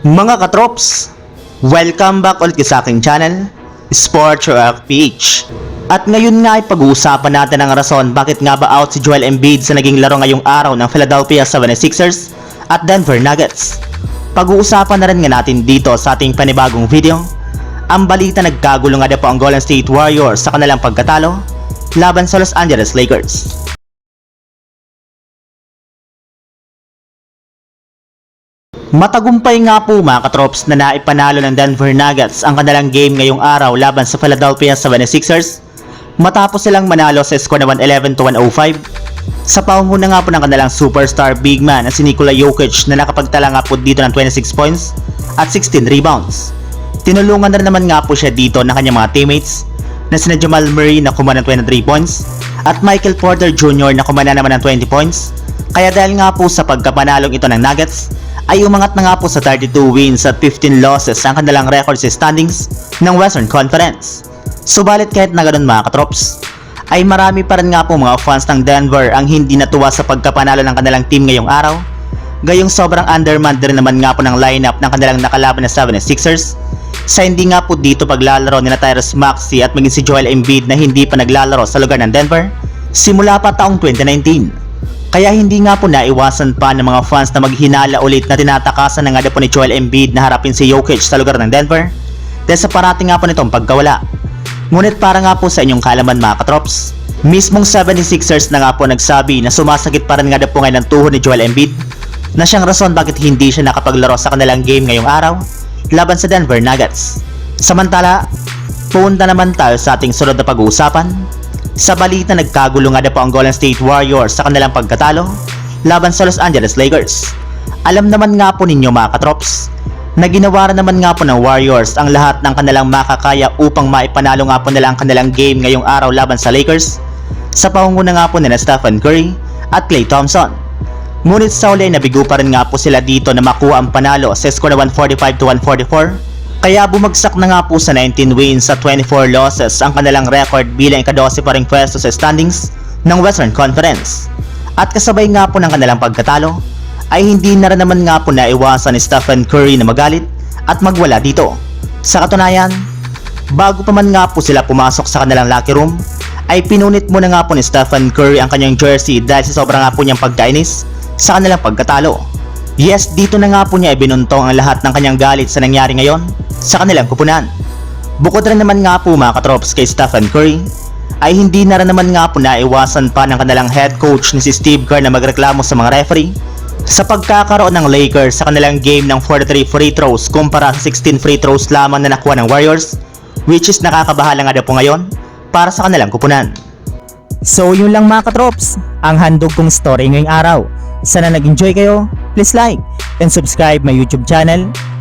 Mga katrops, welcome back ulit sa aking channel, Sports Rock PH. At ngayon nga ay pag-uusapan natin ang rason bakit nga ba out si Joel Embiid sa naging laro ngayong araw ng Philadelphia 76ers at Denver Nuggets. Pag-uusapan na rin nga natin dito sa ating panibagong video, ang balita nagkagulo nga na po ang Golden State Warriors sa kanilang pagkatalo laban sa Los Angeles Lakers. Matagumpay nga po mga katrops na naipanalo ng Denver Nuggets ang kanilang game ngayong araw laban sa Philadelphia 76ers matapos silang manalo sa score na 111 to 105 sa pangunguna nga po ng kanilang superstar big man na si Nikola Jokic na nakapagtala nga po dito ng 26 points at 16 rebounds. Tinulungan na naman nga po siya dito ng kanyang mga teammates na sina Jamal Murray na kumana ng 23 points at Michael Porter Jr. na kumana naman ng 20 points. Kaya dahil nga po sa pagkapanalong ito ng Nuggets, ay umangat na nga po sa 32 wins at 15 losses ang kanilang record sa standings ng Western Conference. Subalit kahit na ganun mga katrops, ay marami pa rin nga po mga fans ng Denver ang hindi natuwa sa pagkapanalo ng kanilang team ngayong araw. Gayong sobrang undermanned rin naman nga po ng lineup ng kanilang nakalaban na 76ers sa hindi nga po dito paglalaro ni Tyrese Maxey at maging si Joel Embiid na hindi pa naglalaro sa lugar ng Denver simula pa taong 2019. Kaya hindi nga po naiwasan pa ng mga fans na maghinala ulit na tinatakasan na nga po ni Joel Embiid na harapin si Jokic sa lugar ng Denver dahil sa parating nga po nitong pagkawala. Ngunit para nga po sa inyong kalaman mga katrops, mismong 76ers na nga po nagsabi na sumasakit pa rin nga po ngayon ang tuhod ni Joel Embiid na siyang rason bakit hindi siya nakapaglaro sa kanilang game ngayong araw laban sa Denver Nuggets. Samantala, punta naman tayo sa ating sunod na pag-uusapan. Sa balita nagkagulo nga na po ang Golden State Warriors sa kanilang pagkatalo laban sa Los Angeles Lakers. Alam naman nga po ninyo mga katrops na ginawa naman nga po ng Warriors ang lahat ng kanilang makakaya upang maipanalo nga po nila ang kanilang game ngayong araw laban sa Lakers sa pangunguna nga po nila Stephen Curry at Klay Thompson. Ngunit sa uli nabigo pa rin nga po sila dito na makuha ang panalo sa score na 145 to 144 kaya bumagsak na nga po sa 19 wins at 24 losses ang kanilang record bilang ika-12 pa ring pwesto sa standings ng Western Conference. At kasabay nga po ng kanilang pagkatalo ay hindi na rin naman nga po naiwasan ni Stephen Curry na magalit at magwala dito. Sa katunayan, bago pa man nga po sila pumasok sa kanilang locker room, ay pinunit muna nga po ni Stephen Curry ang kanyang jersey dahil sa sobrang nga po niyang pagkainis sa kanilang pagkatalo. Yes, dito na nga po niya ibinuntong ang lahat ng kanyang galit sa nangyari ngayon sa kanilang kupunan. Bukod rin naman nga po mga katrops kay Stephen Curry, ay hindi na rin naman nga po naiwasan pa ng kanilang head coach ni si Steve Kerr na magreklamo sa mga referee sa pagkakaroon ng Lakers sa kanilang game ng 43 free throws kumpara sa 16 free throws lamang na nakuha ng Warriors which is nakakabahala nga na po ngayon para sa kanilang kupunan. So yun lang mga katrops, ang handog kong story ngayong araw. Sana nag-enjoy kayo, please like and subscribe my YouTube channel,